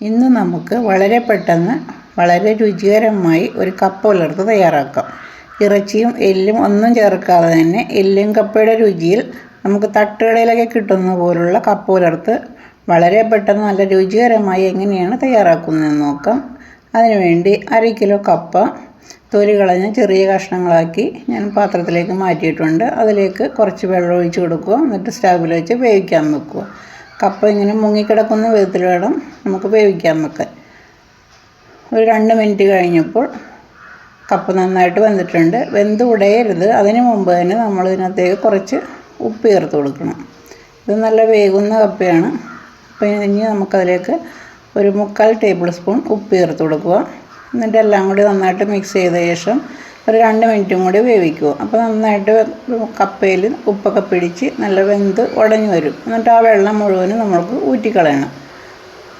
ഇന്ന് നമുക്ക് വളരെ പെട്ടെന്ന് വളരെ രുചികരമായി ഒരു കപ്പ പുലർത്ത് തയ്യാറാക്കാം. ഇറച്ചിയും എല്ലും ഒന്നും ചേർക്കാതെ തന്നെ എല്ലും കപ്പയുടെ രുചിയിൽ നമുക്ക് തട്ടുകടയിലൊക്കെ കിട്ടുന്ന പോലുള്ള കപ്പ പുലർത്ത് വളരെ പെട്ടെന്ന് നല്ല രുചികരമായി എങ്ങനെയാണ് തയ്യാറാക്കുന്നതെന്ന് നോക്കാം. അതിനുവേണ്ടി അര കിലോ കപ്പ തൊലി കളഞ്ഞ് ചെറിയ കഷ്ണങ്ങളാക്കി ഞാൻ പാത്രത്തിലേക്ക് മാറ്റിയിട്ടുണ്ട്. അതിലേക്ക് കുറച്ച് വെള്ളം ഒഴിച്ച് കൊടുക്കുക. എന്നിട്ട് സ്റ്റൗവിൽ വെച്ച് വേവിക്കാൻ വെക്കുക. കപ്പ ഇങ്ങനെ മുങ്ങിക്കിടക്കുന്ന വിധത്തിൽ വേണം നമുക്ക് വേവിക്കാൻ വെക്കാൻ ഒരു രണ്ട് മിനിറ്റ് കഴിഞ്ഞപ്പോൾ കപ്പ നന്നായിട്ട് വെന്തിട്ടുണ്ട്. വെന്ത് ഉടയരുത്. അതിന് മുമ്പ് തന്നെ നമ്മൾ ഇതിനകത്തേക്ക് കുറച്ച് ഉപ്പ് ചേർത്ത് കൊടുക്കണം. ഇത് നല്ല വേകുന്ന കപ്പയാണ്. അപ്പോൾ ഇനി നമുക്കതിലേക്ക് ഒരു മുക്കാൽ ടേബിൾ സ്പൂൺ ഉപ്പ് ചേർത്ത് കൊടുക്കുക. എന്നിട്ട് എല്ലാം കൂടി നന്നായിട്ട് മിക്സ് ചെയ്ത ശേഷം ഒരു രണ്ട് മിനിറ്റും കൂടി വേവിക്കുക. അപ്പോൾ നന്നായിട്ട് കപ്പയിൽ ഉപ്പൊക്കെ പിടിച്ച് നല്ല വെന്ത് ഉടഞ്ഞു വരും. എന്നിട്ട് ആ വെള്ളം മുഴുവനും നമ്മൾക്ക് ഊറ്റിക്കളയണം.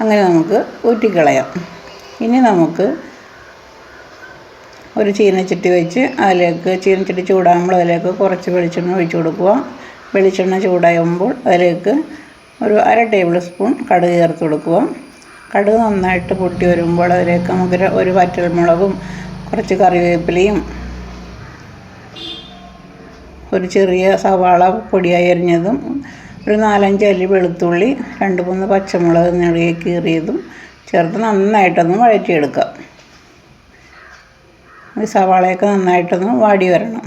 അങ്ങനെ നമുക്ക് ഊറ്റിക്കളയാം. ഇനി നമുക്ക് ഒരു ചീനച്ചട്ടി വെച്ച് അതിലേക്ക് ചീനച്ചട്ടി ചൂടാകുമ്പോൾ അതിലേക്ക് കുറച്ച് വെളിച്ചെണ്ണ ഒഴിച്ച് കൊടുക്കുക. വെളിച്ചെണ്ണ ചൂടാകുമ്പോൾ അതിലേക്ക് ഒരു അര ടേബിൾ സ്പൂൺ കടുക് ചേർത്ത് കൊടുക്കുക. കടുക് നന്നായിട്ട് പൊട്ടി വരുമ്പോൾ അതിലേക്ക് നമുക്ക് ഒരു വറ്റൽമുളകും കുറച്ച് കറിവേപ്പിലയും ഒരു ചെറിയ സവാള പൊടിയായി അരിഞ്ഞതും ഒരു നാലഞ്ച് അല്ലി വെളുത്തുള്ളി രണ്ട് മൂന്ന് പച്ചമുളക് നെളിയെ കീറിയതും ചേർത്ത് നന്നായിട്ടൊന്ന് വഴറ്റിയെടുക്കാം. ഈ സവാളയൊക്കെ നന്നായിട്ടൊന്ന് വാടി വരണം.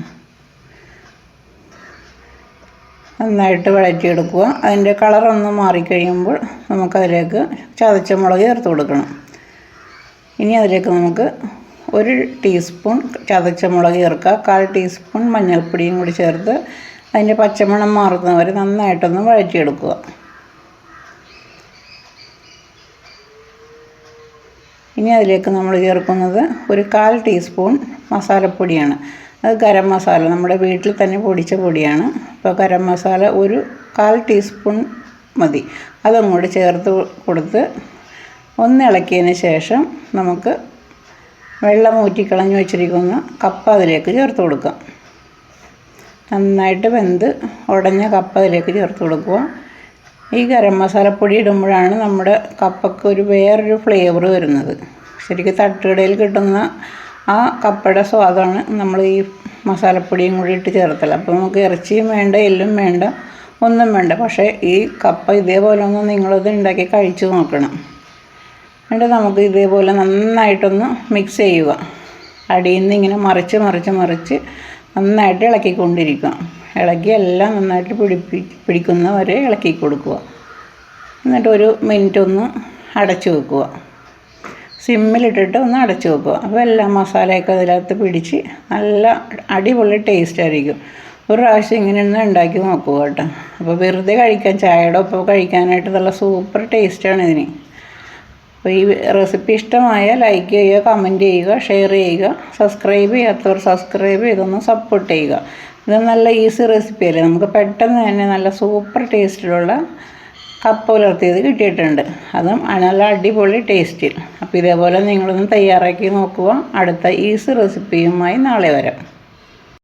നന്നായിട്ട് വഴറ്റിയെടുക്കുക. അതിന്റെ കളറൊന്ന് മാറിക്കഴിയുമ്പോൾ നമുക്കതിലേക്ക് ചതച്ച മുളക് ചേർത്ത് കൊടുക്കണം. ഇനി അതിലേക്ക് നമുക്ക് ഒരു ടീസ്പൂൺ ചതച്ച മുളക് ചേർക്കുക. കാൽ ടീസ്പൂൺ മഞ്ഞൾപ്പൊടിയും കൂടി ചേർത്ത് അതിന്റെ പച്ചമണം മാറുന്നവരെ നന്നായിട്ടൊന്ന് വഴറ്റിയെടുക്കുക. ഇനി അതിലേക്ക് നമ്മൾ ചേർക്കുന്നത് ഒരു കാൽ ടീസ്പൂൺ മസാലപ്പൊടിയാണ്. അത് ഗരം മസാല നമ്മുടെ വീട്ടിൽ തന്നെ പൊടിച്ച പൊടിയാണ്. അപ്പോൾ ഗരം മസാല ഒരു കാൽ ടീസ്പൂൺ മതി. അതും കൂടി ചേർത്ത് കൊടുത്ത് ഒന്ന് ഇളക്കിയതിന് ശേഷം നമുക്ക് വെള്ളം ഊറ്റിക്കളഞ്ഞ് വെച്ചിരിക്കുന്ന കപ്പ അതിലേക്ക് ചേർത്ത് കൊടുക്കാം. നന്നായിട്ട് വെന്ത് ഉടഞ്ഞ കപ്പ അതിലേക്ക് ചേർത്ത് കൊടുക്കുക. ഈ ഗരം മസാലപ്പൊടി ഇടുമ്പോഴാണ് നമ്മുടെ കപ്പയ്ക്ക് ഒരു വേറൊരു ഫ്ലേവർ വരുന്നത്. ശരിക്കും തട്ടുകടയിൽ കിട്ടുന്ന ആ കപ്പയുടെ സ്വാദാണ് നമ്മൾ ഈ മസാലപ്പൊടിയും കൂടി ഇട്ട് ചേർത്തൽ അപ്പോൾ നമുക്ക് ഇറച്ചിയും വേണ്ട എല്ലും വേണ്ട ഒന്നും വേണ്ട. പക്ഷേ ഈ കപ്പ ഇതേപോലെ ഒന്ന് നിങ്ങളത് ഉണ്ടാക്കി കഴിച്ചു നോക്കണം. എന്നിട്ട് നമുക്ക് ഇതേപോലെ നന്നായിട്ടൊന്ന് മിക്സ് ചെയ്യുക. അടിയിൽ നിന്ന് ഇങ്ങനെ മറിച്ച് മറിച്ച് മറിച്ച് നന്നായിട്ട് ഇളക്കിക്കൊണ്ടിരിക്കുക. ഇളക്കി എല്ലാം നന്നായിട്ട് പിടിപ്പി പിടിക്കുന്ന വരെ ഇളക്കി കൊടുക്കുക. എന്നിട്ട് ഒരു മിനിറ്റ് ഒന്ന് അടച്ചു വെക്കുക. സിമ്മിലിട്ടിട്ട് ഒന്ന് അടച്ചു വെക്കുക. അപ്പോൾ എല്ലാ മസാലയൊക്കെ അതിനകത്ത് പിടിച്ച് നല്ല അടിപൊളി ടേസ്റ്റ് ആയിരിക്കും. ഒരു പ്രാവശ്യം ഇങ്ങനെ ഒന്ന് ഉണ്ടാക്കി നോക്കുക കേട്ടോ. അപ്പോൾ വെറുതെ കഴിക്കാൻ ചായയുടെ ഒപ്പം കഴിക്കാനായിട്ട് നല്ല സൂപ്പർ ടേസ്റ്റാണ് ഇതിന്. അപ്പോൾ ഈ റെസിപ്പി ഇഷ്ടമായ ലൈക്ക് ചെയ്യുക കമന്റ് ചെയ്യുക ഷെയർ ചെയ്യുക സബ്സ്ക്രൈബ് ചെയ്യാത്തവർ സബ്സ്ക്രൈബ് ചെയ്തൊന്ന് സപ്പോർട്ട് ചെയ്യുക. ഇത് നല്ല ഈസി റെസിപ്പി അല്ലേ? നമുക്ക് പെട്ടെന്ന് തന്നെ നല്ല സൂപ്പർ ടേസ്റ്റിലുള്ള കപ്പ പുലർത്തിയത് കിട്ടിയിട്ടുണ്ട്. അതും നല്ല അടിപൊളി ടേസ്റ്റിൽ അപ്പോൾ ഇതേപോലെ നിങ്ങളൊന്ന് തയ്യാറാക്കി നോക്കുക. അടുത്ത ഈസി റെസിപ്പിയുമായി നാളെ വരാം.